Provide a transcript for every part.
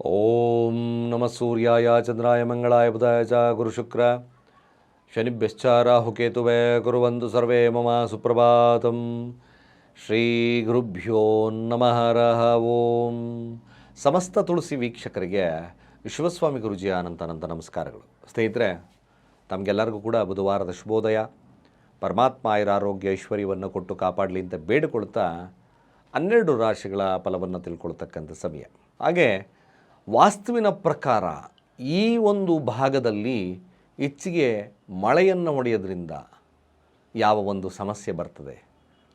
ಓಂ ನಮ ಸೂರ್ಯಾಯ ಚಂದ್ರಾಯ ಮಂಗಳಾಯ ಬುಧಾಯ ಚ ಗುರುಶುಕ್ರ ಶನಿಭ್ಯಶ್ಚ ರಾಹುಕೇತುವೆ ಕುರುವಂತು ಸರ್ವೇ ಮಮ ಸುಪ್ರಭಾತಂ ಶ್ರೀ ಗುರುಭ್ಯೋ ನಮಃ ರಹ ಓಂ ಸಮಸ್ತ ತುಳಸಿ ವೀಕ್ಷಕರಿಗೆ ವಿಶ್ವಸ್ವಾಮಿ ಗುರುಜಿಯ ಅನಂತ ಅನಂತ ನಮಸ್ಕಾರಗಳು ಸ್ನೇಹಿತರೆ ತಮಗೆಲ್ಲರಿಗೂ ಕೂಡ ಬುಧವಾರದ ಶುಭೋದಯ. ಪರಮಾತ್ಮ ಆಯುರ ಆರೋಗ್ಯ ಐಶ್ವರ್ಯವನ್ನು ಕೊಟ್ಟು ಕಾಪಾಡಲಿ ಅಂತ ಬೇಡಿಕೊಳ್ತಾ ಹನ್ನೆರಡು ರಾಶಿಗಳ ಫಲವನ್ನು ತಿಳ್ಕೊಳ್ತಕ್ಕಂಥ ಸಮಯ. ಹಾಗೆ ವಾಸ್ತುವಿನ ಪ್ರಕಾರ ಈ ಒಂದು ಭಾಗದಲ್ಲಿ ಹೆಚ್ಚಿಗೆ ಮಳೆಯನ್ನು ಹೊಡೆಯೋದ್ರಿಂದ ಯಾವ ಒಂದು ಸಮಸ್ಯೆ ಬರ್ತದೆ.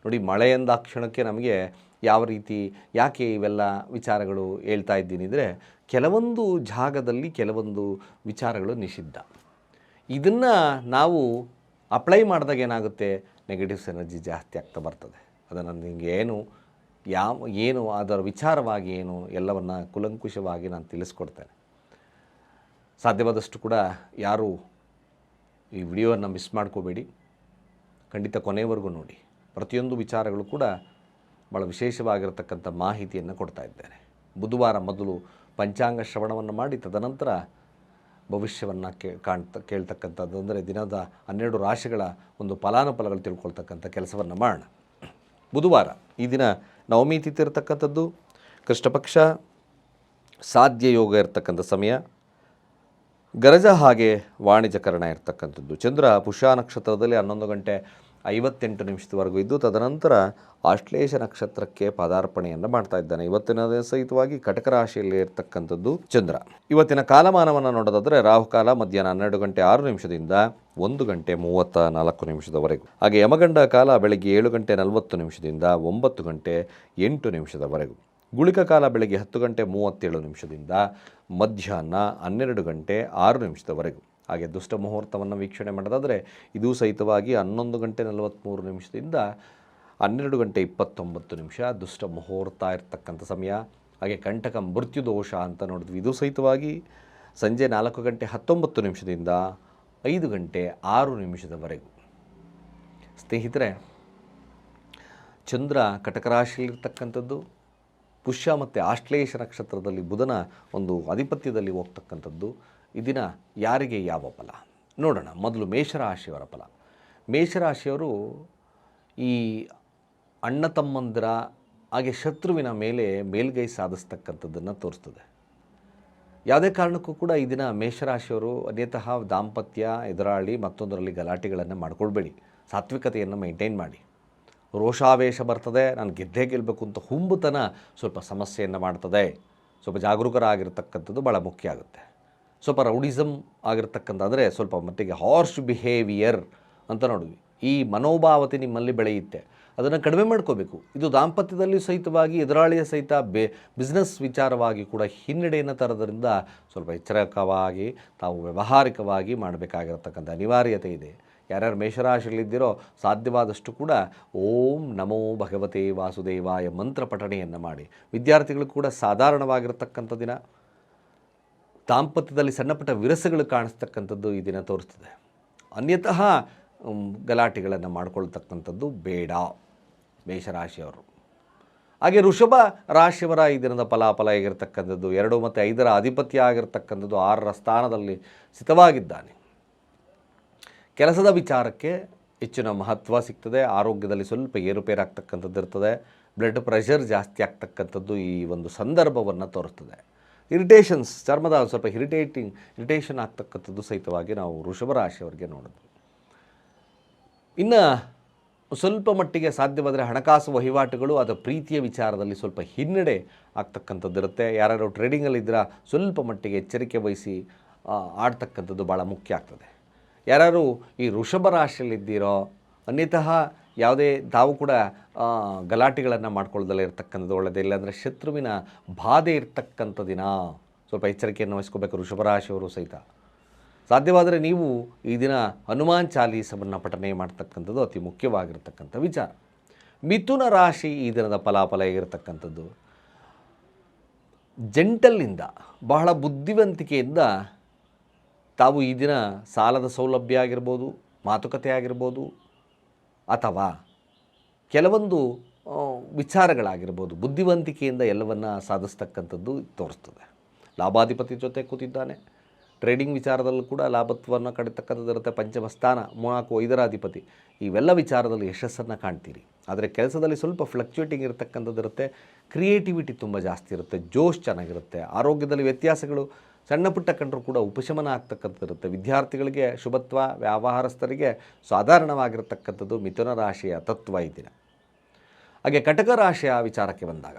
ನೋಡಿ ಮಳೆ ಎಂದಾಕ್ಷಣಕ್ಕೆ ನಮಗೆ ಯಾವ ರೀತಿ, ಯಾಕೆ ಇವೆಲ್ಲ ವಿಚಾರಗಳು ಹೇಳ್ತಾ ಇದ್ದೀನಿ ಅಂದರೆ, ಕೆಲವೊಂದು ಜಾಗದಲ್ಲಿ ಕೆಲವೊಂದು ವಿಚಾರಗಳು ನಿಷಿದ್ಧ. ಇದನ್ನು ನಾವು ಅಪ್ಲೈ ಮಾಡಿದಾಗ ಏನಾಗುತ್ತೆ? ನೆಗೆಟಿವ್ಸ್ ಎನರ್ಜಿ ಜಾಸ್ತಿ ಆಗ್ತಾ ಬರ್ತದೆ. ಅದನ್ನು ನಿಮಗೆ ಏನು ಯಾವ, ಏನು ಅದರ ವಿಚಾರವಾಗಿ ಏನು ಎಲ್ಲವನ್ನು ಕುಲಂಕುಷವಾಗಿ ನಾನು ತಿಳಿಸ್ಕೊಡ್ತೇನೆ. ಸಾಧ್ಯವಾದಷ್ಟು ಕೂಡ ಯಾರು ಈ ವಿಡಿಯೋವನ್ನು ಮಿಸ್ ಮಾಡ್ಕೋಬೇಡಿ. ಖಂಡಿತ ಕೊನೆಯವರೆಗೂ ನೋಡಿ. ಪ್ರತಿಯೊಂದು ವಿಚಾರಗಳು ಕೂಡ ಭಾಳ ವಿಶೇಷವಾಗಿರತಕ್ಕಂಥ ಮಾಹಿತಿಯನ್ನು ಕೊಡ್ತಾ ಇದ್ದೇನೆ. ಬುಧವಾರ ಮೊದಲು ಪಂಚಾಂಗ ಶ್ರವಣವನ್ನು ಮಾಡಿ, ತದನಂತರ ಭವಿಷ್ಯವನ್ನು ಕೇ, ಕಾಣ್ತ, ಕೇಳ್ತಕ್ಕಂಥದ್ದು. ಅಂದರೆ ದಿನದ ಹನ್ನೆರಡು ರಾಶಿಗಳ ಒಂದು ಫಲಾನುಫಲಗಳು ತಿಳ್ಕೊಳ್ತಕ್ಕಂಥ ಕೆಲಸವನ್ನು ಮಾಡೋಣ. ಬುಧವಾರ ಈ ದಿನ ನವಮಿ ತಿಥಿ ಇರತಕ್ಕಂಥದ್ದು, ಕೃಷ್ಣಪಕ್ಷ ಸಾಧ್ಯ ಯೋಗ ಇರತಕ್ಕಂಥ ಸಮಯ, ಗರಜ ಹಾಗೆ ವಾಣಿಜ್ಯಕರಣ ಇರ್ತಕ್ಕಂಥದ್ದು. ಚಂದ್ರ ಪುಷ್ಯ ನಕ್ಷತ್ರದಲ್ಲಿ ಹನ್ನೊಂದು ಗಂಟೆ ಐವತ್ತೆಂಟು ನಿಮಿಷದವರೆಗೂ ಇದ್ದು, ತದನಂತರ ಆಶ್ಲೇಷ ನಕ್ಷತ್ರಕ್ಕೆ ಪದಾರ್ಪಣೆಯನ್ನು ಮಾಡ್ತಾ ಇದ್ದಾನೆ. ಇವತ್ತಿನ ಸಹಿತವಾಗಿ ಕಟಕ ರಾಶಿಯಲ್ಲಿ ಇರತಕ್ಕಂಥದ್ದು ಚಂದ್ರ. ಇವತ್ತಿನ ಕಾಲಮಾನವನ್ನು ನೋಡೋದಾದರೆ ರಾಹುಕಾಲ ಮಧ್ಯಾಹ್ನ ಹನ್ನೆರಡು ಗಂಟೆ ಆರು ನಿಮಿಷದಿಂದ ಒಂದು ಗಂಟೆ ಮೂವತ್ತ ನಾಲ್ಕು ನಿಮಿಷದವರೆಗೂ. ಹಾಗೆ ಯಮಗಂಡ ಕಾಲ ಬೆಳಗ್ಗೆ ಏಳು ಗಂಟೆ ನಲವತ್ತು ನಿಮಿಷದಿಂದ ಒಂಬತ್ತು ಗಂಟೆ ಎಂಟು ನಿಮಿಷದವರೆಗೂ. ಗುಳಿಕ ಕಾಲ ಬೆಳಗ್ಗೆ ಹತ್ತು ಗಂಟೆ ಮೂವತ್ತೇಳು ನಿಮಿಷದಿಂದ ಮಧ್ಯಾಹ್ನ ಹನ್ನೆರಡು ಗಂಟೆ ಆರು ನಿಮಿಷದವರೆಗೂ. ಹಾಗೆ ದುಷ್ಟ ಮುಹೂರ್ತವನ್ನು ವೀಕ್ಷಣೆ ಮಾಡೋದಾದರೆ ಇದು ಸಹಿತವಾಗಿ ಹನ್ನೊಂದು ಗಂಟೆ ನಲವತ್ತ್ಮೂರು ನಿಮಿಷದಿಂದ ಹನ್ನೆರಡು ಗಂಟೆ ಇಪ್ಪತ್ತೊಂಬತ್ತು ನಿಮಿಷ ದುಷ್ಟ ಮುಹೂರ್ತ ಇರ್ತಕ್ಕಂಥ ಸಮಯ. ಹಾಗೆ ಕಂಟಕ ಮೃತ್ಯು ದೋಷ ಅಂತ ನೋಡಿದ್ವಿ. ಇದು ಸಹಿತವಾಗಿ ಸಂಜೆ ನಾಲ್ಕು ಗಂಟೆ ಹತ್ತೊಂಬತ್ತು ನಿಮಿಷದಿಂದ ಐದು ಗಂಟೆ ಆರು ನಿಮಿಷದವರೆಗೂ. ಸ್ನೇಹಿತರೆ, ಚಂದ್ರ ಕಟಕ ರಾಶಿಯಲ್ಲಿರ್ತಕ್ಕಂಥದ್ದು ಪುಷ್ಯ ಮತ್ತು ಆಶ್ಲೇಷ ನಕ್ಷತ್ರದಲ್ಲಿ ಬುಧನ ಒಂದು ಆಧಿಪತ್ಯದಲ್ಲಿ ಹೋಗ್ತಕ್ಕಂಥದ್ದು ಈ ದಿನ ಯಾರಿಗೆ ಯಾವ ಫಲ? ನೋಡೋಣ. ಮೊದಲು ಮೇಷರಾಶಿಯವರ ಫಲ. ಮೇಷರಾಶಿಯವರು ಈ ಅಣ್ಣ ತಮ್ಮಂದಿರ, ಹಾಗೆ ಶತ್ರುವಿನ ಮೇಲೆ ಮೇಲ್ಗೈ ಸಾಧಿಸ್ತಕ್ಕಂಥದ್ದನ್ನು ತೋರಿಸ್ತದೆ. ಯಾವುದೇ ಕಾರಣಕ್ಕೂ ಕೂಡ ಈ ದಿನ ಮೇಷರಾಶಿಯವರು ಅನ್ಯತಃ ದಾಂಪತ್ಯ, ಎದುರಾಳಿ ಮತ್ತೊಂದರಲ್ಲಿ ಗಲಾಟೆಗಳನ್ನು ಮಾಡ್ಕೊಳ್ಬೇಡಿ. ಸಾತ್ವಿಕತೆಯನ್ನು ಮೈಂಟೈನ್ ಮಾಡಿ. ರೋಷಾವೇಶ ಬರ್ತದೆ, ನಾನು ಗೆದ್ದೇ ಗೆಲ್ಲಬೇಕು ಅಂತ ಹುಂಬುತನ ಸ್ವಲ್ಪ ಸಮಸ್ಯೆಯನ್ನು ಮಾಡ್ತದೆ. ಸ್ವಲ್ಪ ಜಾಗರೂಕರಾಗಿರ್ತಕ್ಕಂಥದ್ದು ಭಾಳ ಮುಖ್ಯ ಆಗುತ್ತೆ. ಸ್ವಲ್ಪ ರೌಡಿಸಮ್ ಆಗಿರ್ತಕ್ಕಂಥ ಅಂದರೆ ಸ್ವಲ್ಪ ಮಟ್ಟಿಗೆ ಹಾರ್ಶ್ ಬಿಹೇವಿಯರ್ ಅಂತ ನೋಡಿದ್ವಿ. ಈ ಮನೋಭಾವತೆ ನಿಮ್ಮಲ್ಲಿ ಬೆಳೆಯುತ್ತೆ. ಅದನ್ನು ಕಡಿಮೆ ಮಾಡ್ಕೋಬೇಕು. ಇದು ದಾಂಪತ್ಯದಲ್ಲಿ ಸಹಿತವಾಗಿ ಎದುರಾಳಿಯ ಸಹಿತ ಬೆ ಬಿಸ್ನೆಸ್ ವಿಚಾರವಾಗಿ ಕೂಡ ಹಿನ್ನಡೆಯನ್ನು ತರೋದರಿಂದ ಸ್ವಲ್ಪ ಎಚ್ಚರಿಕವಾಗಿ ತಾವು ವ್ಯವಹಾರಿಕವಾಗಿ ಮಾಡಬೇಕಾಗಿರತಕ್ಕಂಥ ಅನಿವಾರ್ಯತೆ ಇದೆ. ಯಾರ್ಯಾರು ಮೇಷರಾಶಿಗಳಿದ್ದೀರೋ ಸಾಧ್ಯವಾದಷ್ಟು ಕೂಡ ಓಂ ನಮೋ ಭಗವತೆ ವಾಸುದೇವಾಯ ಮಂತ್ರ ಪಠಣೆಯನ್ನು ಮಾಡಿ. ವಿದ್ಯಾರ್ಥಿಗಳು ಕೂಡ ಸಾಧಾರಣವಾಗಿರತಕ್ಕಂಥ ದಿನ. ದಾಂಪತ್ಯದಲ್ಲಿ ಸಣ್ಣಪುಟ್ಟ ವಿರಸಗಳು ಕಾಣಿಸ್ತಕ್ಕಂಥದ್ದು ಈ ದಿನ ತೋರಿಸ್ತದೆ. ಅನ್ಯತಃ ಗಲಾಟೆಗಳನ್ನು ಮಾಡಿಕೊಳ್ತಕ್ಕಂಥದ್ದು ಬೇಡ, ಮೇಷರಾಶಿಯವರು. ಹಾಗೆ ಋಷಭ ರಾಶಿಯವರ ಈ ದಿನದ ಫಲಾಫಲ ಆಗಿರತಕ್ಕಂಥದ್ದು ಎರಡು ಮತ್ತು ಐದರ ಅಧಿಪತ್ಯ ಆಗಿರತಕ್ಕಂಥದ್ದು ಆರರ ಸ್ಥಾನದಲ್ಲಿ ಸ್ಥಿತವಾಗಿದ್ದಾನೆ. ಕೆಲಸದ ವಿಚಾರಕ್ಕೆ ಹೆಚ್ಚಿನ ಮಹತ್ವ ಸಿಗ್ತದೆ, ಆರೋಗ್ಯದಲ್ಲಿ ಸ್ವಲ್ಪ ಏರುಪೇರಾಗ್ತಕ್ಕಂಥದ್ದು ಇರ್ತದೆ ಬ್ಲಡ್ ಪ್ರೆಷರ್ ಜಾಸ್ತಿ ಆಗ್ತಕ್ಕಂಥದ್ದು ಈ ಒಂದು ಸಂದರ್ಭವನ್ನು ತೋರಿಸ್ತದೆ. ಇರಿಟೇಷನ್ಸ್, ಚರ್ಮದ ಸ್ವಲ್ಪ ಇರಿಟೇಟಿಂಗ್, ಇರಿಟೇಷನ್ ಆಗ್ತಕ್ಕಂಥದ್ದು ಸಹಿತವಾಗಿ ನಾವು ವೃಷಭ ರಾಶಿಯವರಿಗೆ ನೋಡಿದ್ವಿ ಇನ್ನು ಸ್ವಲ್ಪ ಮಟ್ಟಿಗೆ ಸಾಧ್ಯವಾದರೆ ಹಣಕಾಸು ವಹಿವಾಟುಗಳು ಅದು ಪ್ರೀತಿಯ ವಿಚಾರದಲ್ಲಿ ಸ್ವಲ್ಪ ಹಿನ್ನಡೆ ಆಗ್ತಕ್ಕಂಥದ್ದು ಇರುತ್ತೆ ಯಾರ್ಯಾರು ಟ್ರೇಡಿಂಗಲ್ಲಿದ್ದೀರಾ, ಸ್ವಲ್ಪ ಮಟ್ಟಿಗೆ ಎಚ್ಚರಿಕೆ ವಹಿಸಿ ಆಡ್ತಕ್ಕಂಥದ್ದು ಭಾಳ ಮುಖ್ಯ ಆಗ್ತದೆ. ಯಾರ್ಯಾರು ಈ ವೃಷಭ ರಾಶಿಯಲ್ಲಿದ್ದೀರೋ, ಅನ್ಯತಃ ಯಾವುದೇ ತಾವು ಕೂಡ ಗಲಾಟೆಗಳನ್ನು ಮಾಡ್ಕೊಳ್ಳೋದಲ್ಲ ಇರತಕ್ಕಂಥದ್ದು ಒಳ್ಳೆಯದೇ ಇಲ್ಲಾಂದರೆ ಶತ್ರುವಿನ ಬಾಧೆ ಇರತಕ್ಕಂಥ ದಿನ. ಸ್ವಲ್ಪ ಎಚ್ಚರಿಕೆಯನ್ನು ವಹಿಸ್ಕೋಬೇಕು ಋಷಭರಾಶಿಯವರು ಸಹಿತ. ಸಾಧ್ಯವಾದರೆ ನೀವು ಈ ದಿನ ಹನುಮಾನ್ ಚಾಲೀಸವನ್ನು ಪಠನೆ ಮಾಡ್ತಕ್ಕಂಥದ್ದು ಅತಿ ಮುಖ್ಯವಾಗಿರ್ತಕ್ಕಂಥ ವಿಚಾರ. ಮಿಥುನ ರಾಶಿ ಈ ದಿನದ ಫಲಾಫಲ ಹೇಗಿರತಕ್ಕಂಥದ್ದು? ಜಂಟಲ್ನಿಂದ, ಬಹಳ ಬುದ್ಧಿವಂತಿಕೆಯಿಂದ ತಾವು ಈ ದಿನ ಸಾಲದ ಸೌಲಭ್ಯ ಆಗಿರ್ಬೋದು, ಮಾತುಕತೆ ಆಗಿರ್ಬೋದು ಅಥವಾ ಕೆಲವೊಂದು ವಿಚಾರಗಳಾಗಿರ್ಬೋದು, ಬುದ್ಧಿವಂತಿಕೆಯಿಂದ ಎಲ್ಲವನ್ನು ಸಾಧಿಸ್ತಕ್ಕಂಥದ್ದು ತೋರಿಸ್ತದೆ. ಲಾಭಾಧಿಪತಿ ಜೊತೆ ಕೂತಿದ್ದಾನೆ. ಟ್ರೇಡಿಂಗ್ ವಿಚಾರದಲ್ಲೂ ಕೂಡ ಲಾಭತ್ವವನ್ನು ಕಡಿತಕ್ಕಂಥದ್ದು ಇರುತ್ತೆ. ಪಂಚಮ ಸ್ಥಾನ ಮೂನಾಲ್ಕು ಐದರ ಅಧಿಪತಿ. ಇವೆಲ್ಲ ವಿಚಾರದಲ್ಲಿ ಯಶಸ್ಸನ್ನು ಕಾಣ್ತೀರಿ. ಆದರೆ ಕೆಲಸದಲ್ಲಿ ಸ್ವಲ್ಪ ಫ್ಲಕ್ಚುಯೇಟಿಂಗ್ ಇರತಕ್ಕಂಥದ್ದು ಇರುತ್ತೆ. ಕ್ರಿಯೇಟಿವಿಟಿ ತುಂಬ ಜಾಸ್ತಿ ಇರುತ್ತೆ. ಜೋಶ್ ಚೆನ್ನಾಗಿರುತ್ತೆ. ಆರೋಗ್ಯದಲ್ಲಿ ವ್ಯತ್ಯಾಸಗಳು ಸಣ್ಣ ಪುಟ್ಟ ಕಂಡರೂ ಕೂಡ ಉಪಶಮನ ಆಗ್ತಕ್ಕಂಥದ್ದಿರುತ್ತೆ. ವಿದ್ಯಾರ್ಥಿಗಳಿಗೆ ಶುಭತ್ವ, ವ್ಯಾವಹಾರಸ್ಥರಿಗೆ ಸಾಧಾರಣವಾಗಿರತಕ್ಕಂಥದ್ದು ಮಿಥುನ ರಾಶಿಯ ತತ್ವ ಈ ಹಾಗೆ ಕಟಕ ರಾಶಿಯ ವಿಚಾರಕ್ಕೆ ಬಂದಾಗ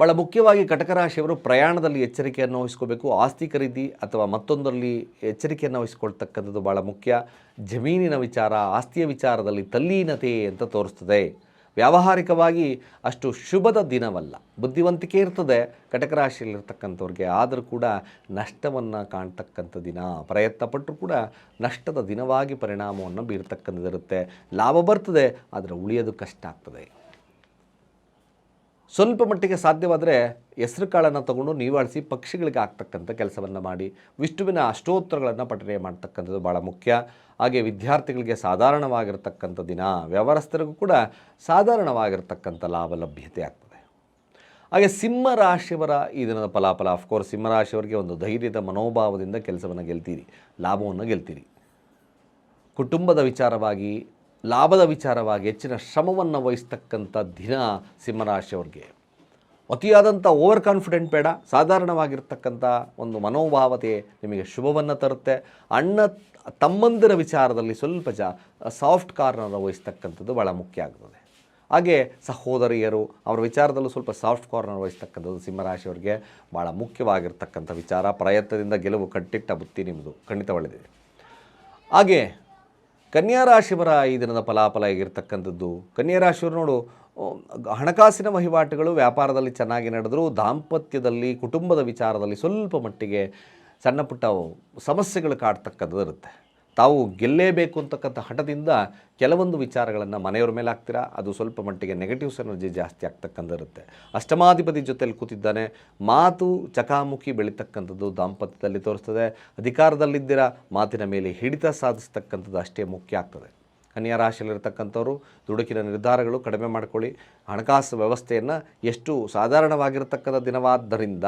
ಭಾಳ ಮುಖ್ಯವಾಗಿ ಕಟಕ ರಾಶಿಯವರು ಪ್ರಯಾಣದಲ್ಲಿ ಎಚ್ಚರಿಕೆಯನ್ನು ವಹಿಸ್ಕೋಬೇಕು. ಆಸ್ತಿ ಖರೀದಿ ಅಥವಾ ಮತ್ತೊಂದರಲ್ಲಿ ಎಚ್ಚರಿಕೆಯನ್ನು ವಹಿಸ್ಕೊಳ್ತಕ್ಕಂಥದ್ದು ಭಾಳ ಮುಖ್ಯ. ಜಮೀನಿನ ವಿಚಾರ, ಆಸ್ತಿಯ ವಿಚಾರದಲ್ಲಿ ತಲ್ಲೀನತೆ ಅಂತ ತೋರಿಸ್ತದೆ. ವ್ಯಾವಹಾರಿಕವಾಗಿ ಅಷ್ಟು ಶುಭದ ದಿನವಲ್ಲ. ಬುದ್ಧಿವಂತಿಕೆ ಇರ್ತದೆ ಕಟಕ ರಾಶಿಯಲ್ಲಿರ್ತಕ್ಕಂಥವ್ರಿಗೆ ಆದರೂ ಕೂಡ ನಷ್ಟವನ್ನು ಕಾಣ್ತಕ್ಕಂಥ ದಿನ ಪ್ರಯತ್ನ ಪಟ್ಟರೂ ಕೂಡ ನಷ್ಟದ ದಿನವಾಗಿ ಪರಿಣಾಮವನ್ನು ಬೀರ್ತಕ್ಕಂಥದ್ದಿರುತ್ತೆ. ಲಾಭ ಬರ್ತದೆ, ಆದರೆ ಉಳಿಯೋದು ಕಷ್ಟ ಆಗ್ತದೆ. ಸ್ವಲ್ಪ ಮಟ್ಟಿಗೆ ಸಾಧ್ಯವಾದರೆ ಹೆಸರು ಕಾಳನ್ನು ತಗೊಂಡು ನೀವಾಳಿಸಿ ಪಕ್ಷಿಗಳಿಗೆ ಆಗ್ತಕ್ಕಂಥ ಕೆಲಸವನ್ನು ಮಾಡಿ, ವಿಷ್ಣುವಿನ ಅಷ್ಟೋತ್ತರಗಳನ್ನು ಪಠನೆ ಮಾಡ್ತಕ್ಕಂಥದ್ದು ಭಾಳ ಮುಖ್ಯ. ಹಾಗೆ ವಿದ್ಯಾರ್ಥಿಗಳಿಗೆ ಸಾಧಾರಣವಾಗಿರ್ತಕ್ಕಂಥ ದಿನ ವ್ಯವಹಾರಸ್ಥರಿಗೂ ಕೂಡ ಸಾಧಾರಣವಾಗಿರ್ತಕ್ಕಂಥ ಲಾಭ ಲಭ್ಯತೆ ಆಗ್ತದೆ. ಹಾಗೆ ಸಿಂಹ ರಾಶಿಯವರ ಈ ದಿನದ ಫಲಾಫಲ ಅಫ್ಕೋರ್ಸ್ ಸಿಂಹ ರಾಶಿಯವರಿಗೆ ಒಂದು ಧೈರ್ಯದ ಮನೋಭಾವದಿಂದ ಕೆಲಸವನ್ನು ಗೆಲ್ತೀರಿ, ಲಾಭವನ್ನು ಗೆಲ್ತೀರಿ. ಕುಟುಂಬದ ವಿಚಾರವಾಗಿ ಲಾಭದ ವಿಚಾರವಾಗಿ ಹೆಚ್ಚಿನ ಶ್ರಮವನ್ನು ವಹಿಸ್ತಕ್ಕಂಥ ದಿನ ಸಿಂಹರಾಶಿಯವ್ರಿಗೆ ಅತಿಯಾದಂಥ ಓವರ್ ಕಾನ್ಫಿಡೆಂಟ್ ಬೇಡ, ಸಾಧಾರಣವಾಗಿರ್ತಕ್ಕಂಥ ಒಂದು ಮನೋಭಾವತೆ ನಿಮಗೆ ಶುಭವನ್ನು ತರುತ್ತೆ. ಅಣ್ಣ, ತಮ್ಮಂದಿರ ವಿಚಾರದಲ್ಲಿ ಸ್ವಲ್ಪ ಜ ಸಾಫ್ಟ್ ಕಾರ್ನರ್ ವಹಿಸ್ತಕ್ಕಂಥದ್ದು ಭಾಳ ಮುಖ್ಯ ಆಗ್ತದೆ. ಹಾಗೆ ಸಹೋದರಿಯರು ಅವರ ವಿಚಾರದಲ್ಲೂ ಸ್ವಲ್ಪ ಸಾಫ್ಟ್ ಕಾರ್ನರ್ ವಹಿಸ್ತಕ್ಕಂಥದ್ದು ಸಿಂಹರಾಶಿಯವರಿಗೆ ಭಾಳ ಮುಖ್ಯವಾಗಿರ್ತಕ್ಕಂಥ ವಿಚಾರ. ಪ್ರಯತ್ನದಿಂದ ಗೆಲುವು ಕಟ್ಟಿಟ್ಟ ಬುತ್ತಿ ನಿಮ್ಮದು ಖಂಡಿತ ಒಳ್ಳೆಯದಿದೆ ಹಾಗೆ ಕನ್ಯಾ ರಾಶಿಯವರ ಈ ದಿನದ ಫಲಾಫಲ ಆಗಿರ್ತಕ್ಕಂಥದ್ದು. ಕನ್ಯಾ ರಾಶಿಯವರು ನೋಡು ಹಣಕಾಸಿನ ವಹಿವಾಟುಗಳು ವ್ಯಾಪಾರದಲ್ಲಿ ಚೆನ್ನಾಗಿ ನಡೆದರೂ, ದಾಂಪತ್ಯದಲ್ಲಿ, ಕುಟುಂಬದ ವಿಚಾರದಲ್ಲಿ ಸ್ವಲ್ಪ ಮಟ್ಟಿಗೆ ಸಣ್ಣ ಪುಟ್ಟ ಸಮಸ್ಯೆಗಳು ಕಾಡ್ತಕ್ಕಂಥದ್ದು ಇರುತ್ತೆ ತಾವು ಗೆಲ್ಲೇಬೇಕು ಅಂತಕ್ಕಂಥ ಹಠದಿಂದ ಕೆಲವೊಂದು ವಿಚಾರಗಳನ್ನು ಮನೆಯವ್ರ ಮೇಲೆ ಹಾಕ್ತೀರಾ? ಅದು ಸ್ವಲ್ಪ ಮಟ್ಟಿಗೆ ನೆಗೆಟಿವ್ಸ್ ಎನರ್ಜಿ ಜಾಸ್ತಿ ಆಗ್ತಕ್ಕಂಥದ್ದಿರುತ್ತೆ. ಇರುತ್ತೆ ಅಷ್ಟಮಾಧಿಪತಿ ಜೊತೆಯಲ್ಲಿ ಕೂತಿದ್ದಾನೆ. ಮಾತು ಚಕಾಮುಖಿ ಬೆಳೀತಕ್ಕಂಥದ್ದು ದಾಂಪತ್ಯದಲ್ಲಿ ತೋರಿಸ್ತದೆ. ಅಧಿಕಾರದಲ್ಲಿದ್ದೀರಾ? ಮಾತಿನ ಮೇಲೆ ಹಿಡಿತ ಸಾಧಿಸ್ತಕ್ಕಂಥದ್ದು ಅಷ್ಟೇ ಮುಖ್ಯ ಆಗ್ತದೆ. ಕನ್ಯಾ ರಾಶಿಯಲ್ಲಿರ್ತಕ್ಕಂಥವ್ರು, ದುಡುಕಿನ ನಿರ್ಧಾರಗಳು ಕಡಿಮೆ ಮಾಡಿಕೊಳ್ಳಿ. ಹಣಕಾಸು ವ್ಯವಸ್ಥೆಯನ್ನು ಎಷ್ಟು ಸಾಧಾರಣವಾಗಿರತಕ್ಕಂಥ ದಿನವಾದ್ದರಿಂದ,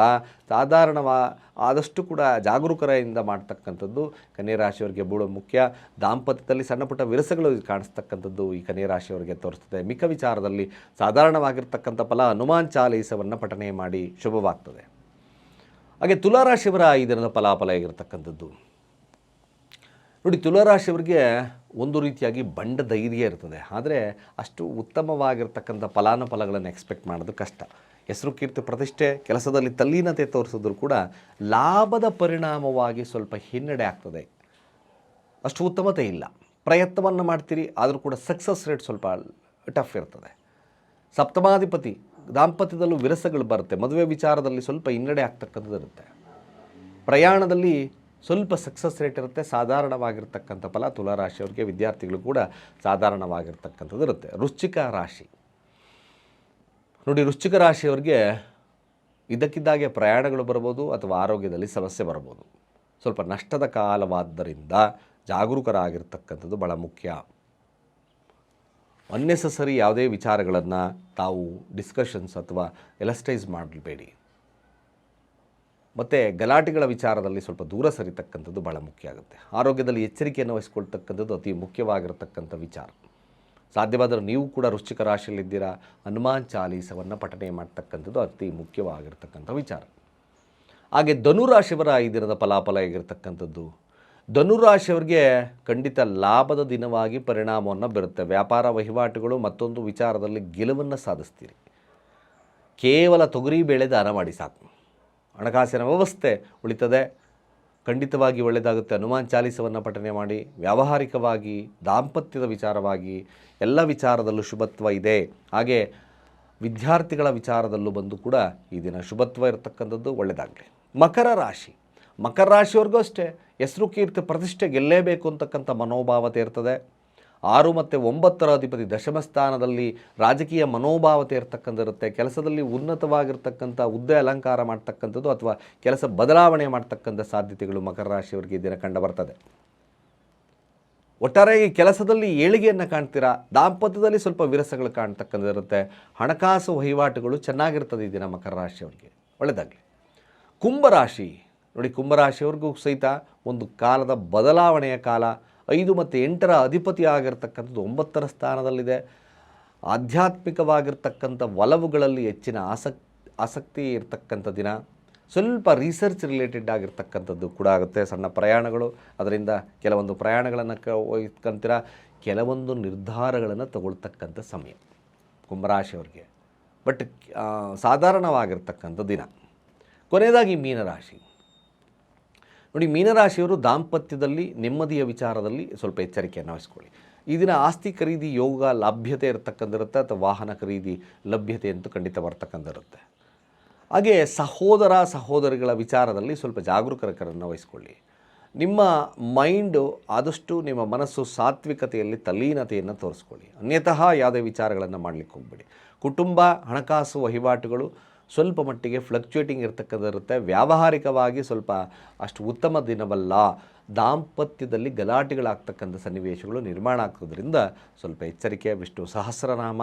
ಸಾಧಾರಣವಾ, ಆದಷ್ಟು ಕೂಡ ಜಾಗರೂಕತೆಯಿಂದ ಮಾಡ್ತಕ್ಕಂಥದ್ದು ಕನ್ಯಾ ರಾಶಿಯವರಿಗೆ ಮುಖ್ಯ. ದಾಂಪತ್ಯದಲ್ಲಿ ಸಣ್ಣ ಪುಟ್ಟ ವಿರಸಗಳು ಕಾಣಿಸ್ತಕ್ಕಂಥದ್ದು ಈ ಕನ್ಯಾ ರಾಶಿಯವರಿಗೆ ತೋರಿಸ್ತದೆ. ಮಿಕ್ಕ ವಿಚಾರದಲ್ಲಿ ಸಾಧಾರಣವಾಗಿರ್ತಕ್ಕಂಥ ಫಲ ಹನುಮಾನ್ ಚಾಲೀಸವನ್ನು ಪಠನೆ ಮಾಡಿ ಶುಭವಾಗ್ತದೆ. ಹಾಗೆ ತುಲಾರಾಶಿಯವರ ಈ ದಿನದ ಫಲಾಫಲ ಹೇಗಿರ್ತಕ್ಕಂಥದ್ದು ನೋಡಿ, ತುಲಾರಾಶಿಯವರಿಗೆ ಒಂದು ರೀತಿಯಾಗಿ ಬಂಡ ಧೈರ್ಯ ಇರ್ತದೆ. ಆದರೆ ಅಷ್ಟು ಉತ್ತಮವಾಗಿರ್ತಕ್ಕಂಥ ಫಲಾನುಫಲಗಳನ್ನು ಎಕ್ಸ್ಪೆಕ್ಟ್ ಮಾಡೋದು ಕಷ್ಟ. ಹೆಸರು ಕೀರ್ತಿ ಪ್ರತಿಷ್ಠೆ, ಕೆಲಸದಲ್ಲಿ ತಲ್ಲೀನತೆ ತೋರಿಸಿದ್ರು ಕೂಡ ಲಾಭದ ಪರಿಣಾಮವಾಗಿ ಸ್ವಲ್ಪ ಹಿನ್ನಡೆ ಆಗ್ತದೆ. ಅಷ್ಟು ಉತ್ತಮತೆ ಇಲ್ಲ. ಪ್ರಯತ್ನವನ್ನು ಮಾಡ್ತೀರಿ, ಆದರೂ ಕೂಡ ಸಕ್ಸಸ್ ರೇಟ್ ಸ್ವಲ್ಪ ಟಫ್ ಇರ್ತದೆ. ಸಪ್ತಮಾಧಿಪತಿ, ದಾಂಪತ್ಯದಲ್ಲೂ ವಿರಸಗಳು ಬರುತ್ತೆ. ಮದುವೆ ವಿಚಾರದಲ್ಲಿ ಸ್ವಲ್ಪ ಹಿನ್ನಡೆ ಆಗ್ತಕ್ಕಂಥದ್ದು ಇರುತ್ತೆ. ಪ್ರಯಾಣದಲ್ಲಿ ಸ್ವಲ್ಪ ಸಕ್ಸಸ್ ರೇಟ್ ಇರುತ್ತೆ, ಸಾಧಾರಣವಾಗಿರ್ತಕ್ಕಂಥ ಫಲ ತುಲಾರಾಶಿಯವ್ರಿಗೆ, ವಿದ್ಯಾರ್ಥಿಗಳು ಕೂಡ ಸಾಧಾರಣವಾಗಿರ್ತಕ್ಕಂಥದ್ದು ಇರುತ್ತೆ. ರುಚಿಕ ರಾಶಿ. ನೋಡಿ ರುಚಿಕ ರಾಶಿಯವ್ರಿಗೆ ಇದಕ್ಕಿದ್ದಾಗೆ ಪ್ರಯಾಣಗಳು ಬರ್ಬೋದು ಅಥವಾ ಆರೋಗ್ಯದಲ್ಲಿ ಸಮಸ್ಯೆ ಬರ್ಬೋದು. ಸ್ವಲ್ಪ ನಷ್ಟದ ಕಾಲವಾದ್ದರಿಂದ ಜಾಗರೂಕರಾಗಿರ್ತಕ್ಕಂಥದ್ದು ಭಾಳ ಮುಖ್ಯ. ಅನ್ನೆಸಸರಿ ಯಾವುದೇ ವಿಚಾರಗಳನ್ನು ತಾವು ಡಿಸ್ಕಷನ್ಸ್ ಅಥವಾ ಎಲಸ್ಟೈಸ್ ಮಾಡಬೇಡಿ. ಮತ್ತು ಗಲಾಟೆಗಳ ವಿಚಾರದಲ್ಲಿ ಸ್ವಲ್ಪ ದೂರ ಸರಿತಕ್ಕಂಥದ್ದು ಭಾಳ ಮುಖ್ಯ ಆಗುತ್ತೆ. ಆರೋಗ್ಯದಲ್ಲಿ ಎಚ್ಚರಿಕೆಯನ್ನು ವಹಿಸ್ಕೊಳ್ತಕ್ಕಂಥದ್ದು ಅತಿ ಮುಖ್ಯವಾಗಿರತಕ್ಕಂಥ ವಿಚಾರ. ಸಾಧ್ಯವಾದರೆ ನೀವು ಕೂಡ ವೃಶ್ಚಿಕ ರಾಶಿಯಲ್ಲಿದ್ದೀರಾ? ಹನುಮಾನ್ ಚಾಲೀಸವನ್ನು ಪಠನೆ ಮಾಡ್ತಕ್ಕಂಥದ್ದು ಅತಿ ಮುಖ್ಯವಾಗಿರ್ತಕ್ಕಂಥ ವಿಚಾರ. ಹಾಗೆ ಧನುರಾಶಿಯವರ ಈ ದಿನದ ಫಲಾಫಲ ಹೇಗಿರ್ತಕ್ಕಂಥದ್ದು? ಧನುರಾಶಿಯವರಿಗೆ ಖಂಡಿತ ಲಾಭದ ದಿನವಾಗಿ ಪರಿಣಾಮವನ್ನು ಬೀರುತ್ತೆ. ವ್ಯಾಪಾರ ವಹಿವಾಟುಗಳು ಮತ್ತೊಂದು ವಿಚಾರದಲ್ಲಿ ಗೆಲುವನ್ನು ಸಾಧಿಸ್ತೀರಿ. ಕೇವಲ ತೊಗರಿ ಬೇಳೆ ದಾನ ಮಾಡಿ ಸಾಕು. ಹಣಕಾಸಿನ ವ್ಯವಸ್ಥೆ ಉಳಿತದೆ. ಖಂಡಿತವಾಗಿ ಒಳ್ಳೆಯದಾಗುತ್ತೆ. ಹನುಮಾನ್ ಚಾಲೀಸವನ್ನು ಪಠನೆ ಮಾಡಿ, ವ್ಯಾವಹಾರಿಕವಾಗಿ, ದಾಂಪತ್ಯದ ವಿಚಾರವಾಗಿ ಎಲ್ಲ ವಿಚಾರದಲ್ಲೂ ಶುಭತ್ವ ಇದೆ. ಹಾಗೆ ವಿದ್ಯಾರ್ಥಿಗಳ ವಿಚಾರದಲ್ಲೂ ಬಂದು ಕೂಡ ಈ ದಿನ ಶುಭತ್ವ ಇರತಕ್ಕಂಥದ್ದು ಒಳ್ಳೆಯದಾಗಲಿ ಮಕರ ರಾಶಿ. ಮಕರ ರಾಶಿಯವ್ರಿಗೂ ಅಷ್ಟೇ. ಹೆಸರು, ಕೀರ್ತಿ, ಪ್ರತಿಷ್ಠೆ ಗೆಲ್ಲೇಬೇಕು ಅಂತಕ್ಕಂಥ ಮನೋಭಾವತೆ ಇರ್ತದೆ. ಆರು ಮತ್ತು ಒಂಬತ್ತರ ಅಧಿಪತಿ ದಶಮ ಸ್ಥಾನದಲ್ಲಿ ರಾಜಕೀಯ ಮನೋಭಾವತೆ ಇರ್ತಕ್ಕಂಥಿರುತ್ತೆ ಕೆಲಸದಲ್ಲಿ ಉನ್ನತವಾಗಿರ್ತಕ್ಕಂಥ ಹುದ್ದೆ ಅಲಂಕಾರ ಮಾಡ್ತಕ್ಕಂಥದ್ದು ಅಥವಾ ಕೆಲಸ ಬದಲಾವಣೆ ಮಾಡ್ತಕ್ಕಂಥ ಸಾಧ್ಯತೆಗಳು ಮಕರ ರಾಶಿಯವರಿಗೆ ದಿನ ಕಂಡು ಬರ್ತದೆ. ಒಟ್ಟಾರೆಯಾಗಿ ಕೆಲಸದಲ್ಲಿ ಏಳಿಗೆಯನ್ನು ಕಾಣ್ತೀರಾ? ದಾಂಪತ್ಯದಲ್ಲಿ ಸ್ವಲ್ಪ ವಿರಸಗಳು ಕಾಣ್ತಕ್ಕಂಥದ್ದಿರುತ್ತೆ. ಹಣಕಾಸು ವಹಿವಾಟುಗಳು ಚೆನ್ನಾಗಿರ್ತದೆ ಈ ದಿನ ಮಕರ ರಾಶಿಯವರಿಗೆ ಒಳ್ಳೆಯದಾಗಲಿ ಕುಂಭರಾಶಿ ನೋಡಿ ಕುಂಭರಾಶಿಯವ್ರಿಗೂ ಸಹಿತ ಒಂದು ಕಾಲದ ಬದಲಾವಣೆಯ ಕಾಲ. ಐದು ಮತ್ತು ಎಂಟರ ಅಧಿಪತಿ ಆಗಿರ್ತಕ್ಕಂಥದ್ದು ಒಂಬತ್ತರ ಸ್ಥಾನದಲ್ಲಿದೆ. ಆಧ್ಯಾತ್ಮಿಕವಾಗಿರ್ತಕ್ಕಂಥ ಒಲವುಗಳಲ್ಲಿ ಹೆಚ್ಚಿನ ಆಸಕ್, ಆಸಕ್ತಿ ಇರತಕ್ಕಂಥ ದಿನ. ಸ್ವಲ್ಪ ರಿಸರ್ಚ್ ರಿಲೇಟೆಡ್ ಆಗಿರ್ತಕ್ಕಂಥದ್ದು ಕೂಡ ಆಗುತ್ತೆ. ಸಣ್ಣ ಪ್ರಯಾಣಗಳು. ಅದರಿಂದ ಕೆಲವೊಂದು ಪ್ರಯಾಣಗಳನ್ನು ಕ ಒಯ್ಕಂತೀರ ಕೆಲವೊಂದು ನಿರ್ಧಾರಗಳನ್ನು ತಗೊಳ್ತಕ್ಕಂಥ ಸಮಯ ಕುಂಭರಾಶಿಯವರಿಗೆ. ಬಟ್ ಸಾಧಾರಣವಾಗಿರ್ತಕ್ಕಂಥ ದಿನ. ಕೊನೆಯದಾಗಿ ಮೀನರಾಶಿ. ನೋಡಿ, ಮೀನರಾಶಿಯವರು ದಾಂಪತ್ಯದಲ್ಲಿ, ನೆಮ್ಮದಿಯ ವಿಚಾರದಲ್ಲಿ ಸ್ವಲ್ಪ ಎಚ್ಚರಿಕೆಯನ್ನು ವಹಿಸ್ಕೊಳ್ಳಿ. ಈ ದಿನ ಆಸ್ತಿ ಖರೀದಿ, ಯೋಗ, ಲಭ್ಯತೆ ಇರತಕ್ಕಂಥಿರುತ್ತೆ ಅಥವಾ ವಾಹನ ಖರೀದಿ, ಲಭ್ಯತೆ ಅಂತೂ ಖಂಡಿತ ಬರ್ತಕ್ಕಂಥಿರುತ್ತೆ ಹಾಗೆ ಸಹೋದರ, ಸಹೋದರಿಗಳ ವಿಚಾರದಲ್ಲಿ ಸ್ವಲ್ಪ ಜಾಗರೂಕರನ್ನು ವಹಿಸ್ಕೊಳ್ಳಿ. ನಿಮ್ಮ ಮೈಂಡು ಆದಷ್ಟು ನಿಮ್ಮ ಮನಸ್ಸು ಸಾತ್ವಿಕತೆಯಲ್ಲಿ ತಲ್ಲೀನತೆಯನ್ನು ತೋರಿಸ್ಕೊಳ್ಳಿ. ಅನ್ಯತಃ ಯಾವುದೇ ವಿಚಾರಗಳನ್ನು ಮಾಡಲಿಕ್ಕೆ ಹೋಗಬೇಡಿ. ಕುಟುಂಬ, ಹಣಕಾಸು ವಹಿವಾಟುಗಳು ಸ್ವಲ್ಪ ಮಟ್ಟಿಗೆ ಫ್ಲಕ್ಚುಯೇಟಿಂಗ್ ಇರ್ತಕ್ಕಂಥಿರುತ್ತೆ ವ್ಯಾವಹಾರಿಕವಾಗಿ ಸ್ವಲ್ಪ ಅಷ್ಟು ಉತ್ತಮ ದಿನವಲ್ಲ. ದಾಂಪತ್ಯದಲ್ಲಿ ಗಲಾಟೆಗಳಾಗ್ತಕ್ಕಂಥ ಸನ್ನಿವೇಶಗಳು ನಿರ್ಮಾಣ ಆಗ್ತದ್ರಿಂದ ಸ್ವಲ್ಪ ಎಚ್ಚರಿಕೆ, ವಿಷ್ಣು ಸಹಸ್ರನಾಮ,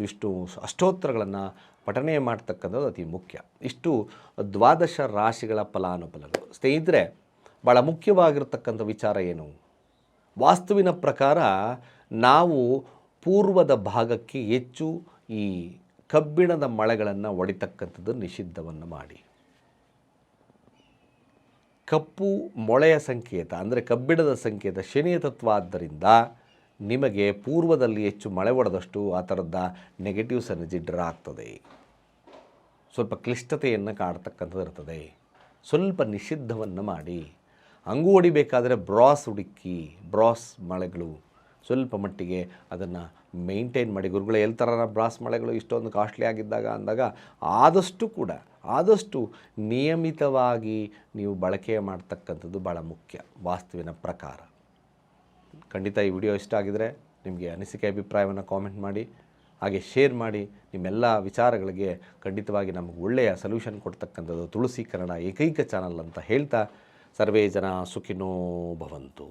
ವಿಷ್ಣು ಅಷ್ಟೋತ್ತರಗಳನ್ನು ಪಠನೆ ಮಾಡ್ತಕ್ಕಂಥದ್ದು ಅತಿ ಮುಖ್ಯ. ಇಷ್ಟು ದ್ವಾದಶ ರಾಶಿಗಳ ಫಲಾನುಫಲಗಳು. ಸ್ನೇಹಿತರೆ ಭಾಳ ಮುಖ್ಯವಾಗಿರ್ತಕ್ಕಂಥ ವಿಚಾರ ಏನು? ವಾಸ್ತುವಿನ ಪ್ರಕಾರ ನಾವು ಪೂರ್ವದ ಭಾಗಕ್ಕೆ ಹೆಚ್ಚು ಈ ಕಬ್ಬಿಣದ ಮಳೆಗಳನ್ನು ಒಡಿತಕ್ಕಂಥದ್ದು ನಿಷಿದ್ಧವನ್ನು ಮಾಡಿ. ಕಪ್ಪು ಮೊಳೆಯ ಸಂಕೇತ ಅಂದರೆ ಕಬ್ಬಿಣದ ಸಂಕೇತ ಶನಿಯ ತತ್ವ ಆದ್ದರಿಂದ ನಿಮಗೆ ಪೂರ್ವದಲ್ಲಿ ಹೆಚ್ಚು ಮಳೆ ಒಡೆದಷ್ಟು ಆ ಥರದ ನೆಗೆಟಿವ್ಸ್ ಎನರ್ಜಿ ಡ್ರಾ ಆಗ್ತದೆ. ಸ್ವಲ್ಪ ಕ್ಲಿಷ್ಟತೆಯನ್ನು ಕಾಡ್ತಕ್ಕಂಥದ್ದು ಇರ್ತದೆ. ಸ್ವಲ್ಪ ನಿಷಿದ್ಧವನ್ನು ಮಾಡಿ. ಹಂಗು ಹೊಡಿಬೇಕಾದ್ರೆ ಬ್ರಾಸ್ ಹುಡುಕಿ, ಬ್ರಾಸ್ ಮಳೆಗಳು ಸ್ವಲ್ಪ ಮಟ್ಟಿಗೆ ಅದನ್ನು ಮೇಂಟೈನ್ ಮಾಡಿ. ಗುರುಗಳು ಬ್ರಾಸ್ ಮಳೆಗಳು ಇಷ್ಟೊಂದು ಕಾಸ್ಟ್ಲಿ ಆಗಿದ್ದಾಗ ಅಂದಾಗ ಆದಷ್ಟು ಕೂಡ, ಆದಷ್ಟು ನಿಯಮಿತವಾಗಿ ನೀವು ಬಳಕೆ ಮಾಡ್ತಕ್ಕಂಥದ್ದು ಭಾಳ ಮುಖ್ಯ, ವಾಸ್ತುವಿನ ಪ್ರಕಾರ. ಖಂಡಿತ ಈ ವಿಡಿಯೋ ಇಷ್ಟ ಆಗಿದರೆ ನಿಮಗೆ ಅನಿಸಿಕೆ ಅಭಿಪ್ರಾಯವನ್ನು ಕಾಮೆಂಟ್ ಮಾಡಿ, ಹಾಗೆ ಶೇರ್ ಮಾಡಿ, ನಿಮ್ಮೆಲ್ಲ ವಿಚಾರಗಳಿಗೆ ಖಂಡಿತವಾಗಿ ನಮಗೆ ಒಳ್ಳೆಯ ಸೊಲ್ಯೂಷನ್ ಕೊಡ್ತಕ್ಕಂಥದ್ದು ತುಳಸಿ ಕನ್ನಡ ಏಕೈಕ ಚಾನಲ್ ಅಂತ ಹೇಳ್ತಾ, ಸರ್ವೇ ಜನ ಸುಖಿನೋ ಭವಂತು.